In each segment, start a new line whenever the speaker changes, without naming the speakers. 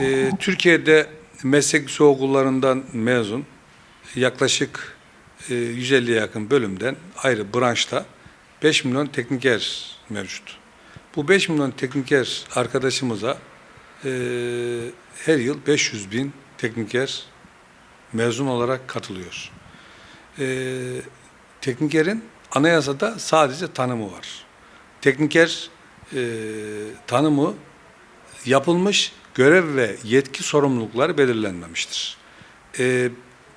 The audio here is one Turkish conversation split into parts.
Ee, Türkiye'de meslek yüksek okullarından mezun yaklaşık e, 150'ye yakın bölümden ayrı branşta 5 milyon tekniker mevcut. Bu 5 milyon tekniker arkadaşımıza e, her yıl 500 bin tekniker mezun olarak katılıyor. E, teknikerin anayasada sadece tanımı var. Tekniker e, tanımı yapılmış görev ve yetki sorumlulukları belirlenmemiştir. Ee,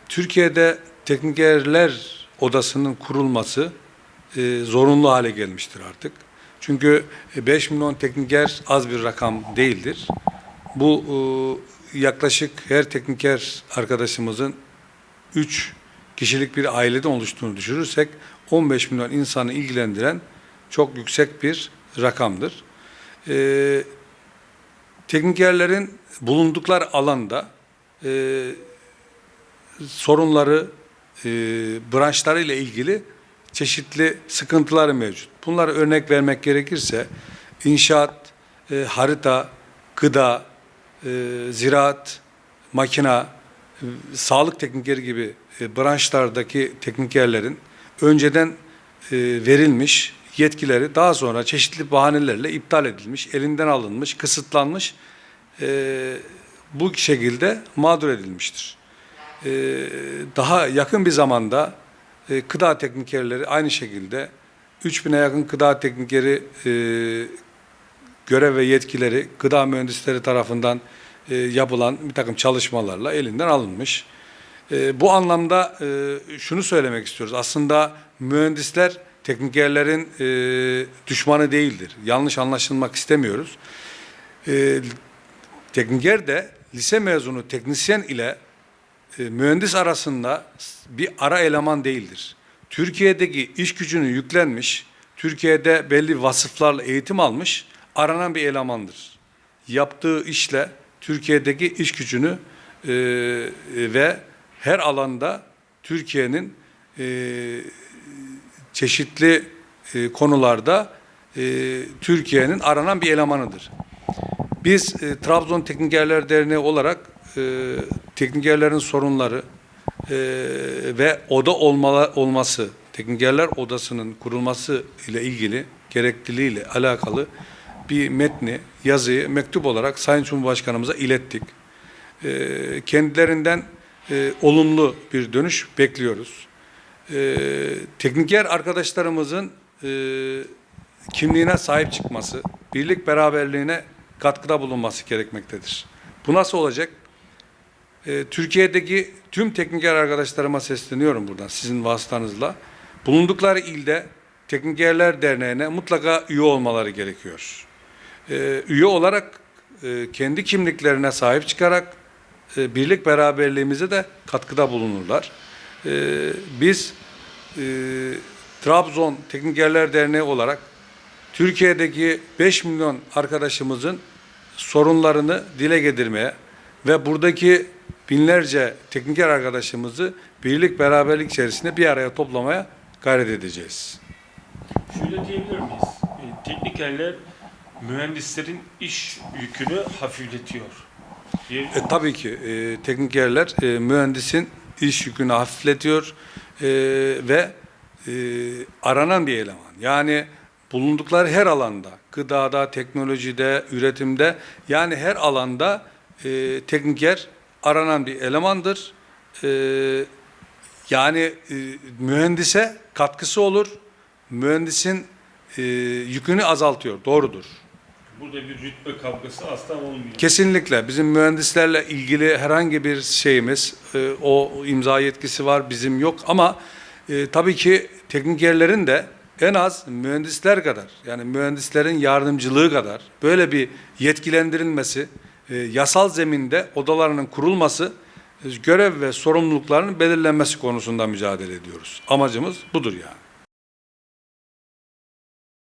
Türkiye'de teknikerler odasının kurulması e, zorunlu hale gelmiştir artık. Çünkü 5 milyon tekniker az bir rakam değildir. Bu e, yaklaşık her tekniker arkadaşımızın 3 kişilik bir aileden oluştuğunu düşürürsek 15 milyon insanı ilgilendiren çok yüksek bir rakamdır. Ee, teknikerlerin bulundukları alanda e, sorunları, e, branşları ile ilgili çeşitli sıkıntıları mevcut. Bunlara örnek vermek gerekirse inşaat, e, harita, gıda, e, ziraat, makina, e, sağlık teknikeri gibi e, branşlardaki teknikerlerin önceden e, verilmiş yetkileri daha sonra çeşitli bahanelerle iptal edilmiş, elinden alınmış, kısıtlanmış, e, bu şekilde mağdur edilmiştir. E, daha yakın bir zamanda e, gıda teknikerleri aynı şekilde 3000'e yakın gıda teknikeri e, görev ve yetkileri gıda mühendisleri tarafından e, yapılan bir takım çalışmalarla elinden alınmış. E, bu anlamda e, şunu söylemek istiyoruz. Aslında mühendisler teknikerlerin e, düşmanı değildir. Yanlış anlaşılmak istemiyoruz. E, tekniker de lise mezunu teknisyen ile e, mühendis arasında bir ara eleman değildir. Türkiye'deki iş gücünü yüklenmiş, Türkiye'de belli vasıflarla eğitim almış, aranan bir elemandır. Yaptığı işle Türkiye'deki iş gücünü e, ve her alanda Türkiye'nin e, çeşitli e, konularda e, Türkiye'nin aranan bir elemanıdır. Biz e, Trabzon Teknikerler Derneği olarak e, teknikerlerin sorunları e, ve oda olmalı, olması, teknikerler odasının kurulması ile ilgili gerekliliğiyle alakalı bir metni, yazıyı mektup olarak Sayın Cumhurbaşkanımıza ilettik. E, kendilerinden e, olumlu bir dönüş bekliyoruz. E, tekniker arkadaşlarımızın e, kimliğine sahip çıkması, birlik beraberliğine katkıda bulunması gerekmektedir. Bu nasıl olacak? Ee, Türkiye'deki tüm tekniker arkadaşlarıma sesleniyorum buradan sizin vasıtanızla. Bulundukları ilde Teknikerler Derneği'ne mutlaka üye olmaları gerekiyor. Ee, üye olarak e, kendi kimliklerine sahip çıkarak e, birlik beraberliğimize de katkıda bulunurlar. Ee, biz e, Trabzon Teknikerler Derneği olarak Türkiye'deki 5 milyon arkadaşımızın sorunlarını dile getirmeye ve buradaki binlerce tekniker arkadaşımızı birlik beraberlik içerisinde bir araya toplamaya gayret edeceğiz.
Şöyle diyebilir miyiz? E, teknikerler mühendislerin iş yükünü hafifletiyor.
E, tabii ki e, teknikerler e, mühendisin iş yükünü hafifletiyor e, ve e, aranan bir eleman. Yani bulundukları her alanda, gıdada, teknolojide, üretimde yani her alanda e, tekniker aranan bir elemandır. E, yani e, mühendise katkısı olur, mühendisin e, yükünü azaltıyor, doğrudur.
Burada bir rütbe kavgası asla olmuyor.
Kesinlikle bizim mühendislerle ilgili herhangi bir şeyimiz, e, o imza yetkisi var bizim yok ama e, tabii ki teknikerlerin de en az mühendisler kadar yani mühendislerin yardımcılığı kadar böyle bir yetkilendirilmesi, e, yasal zeminde odalarının kurulması, e, görev ve sorumluluklarının belirlenmesi konusunda mücadele ediyoruz. Amacımız budur yani.